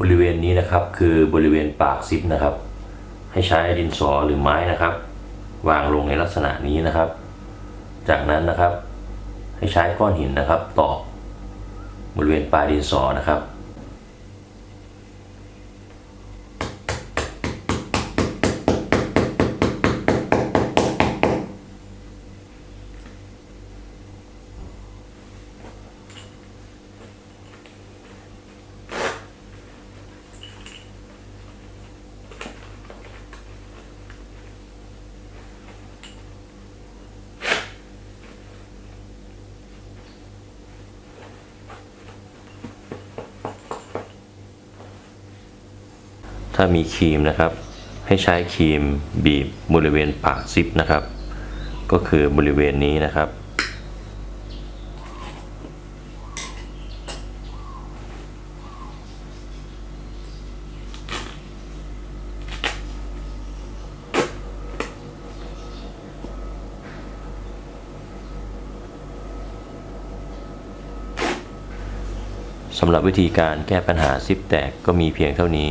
บริเวณนี้นะครับคือบริเวณปากซิปนะครับ ให้ใช้ดินสอหรือไม้นะครับ วางลงในลักษณะนี้นะครับ จากนั้นนะครับ ให้ใช้ก้อนหินนะครับตอกบริเวณปลายดินสอนะครับ ถ้ามีครีมนะครับ ให้ใช้ครีมบีบบริเวณปากซิปนะครับ ก็คือบริเวณนี้นะครับ สำหรับวิธีการแก้ปัญหาซิปแตกก็มีเพียงเท่านี้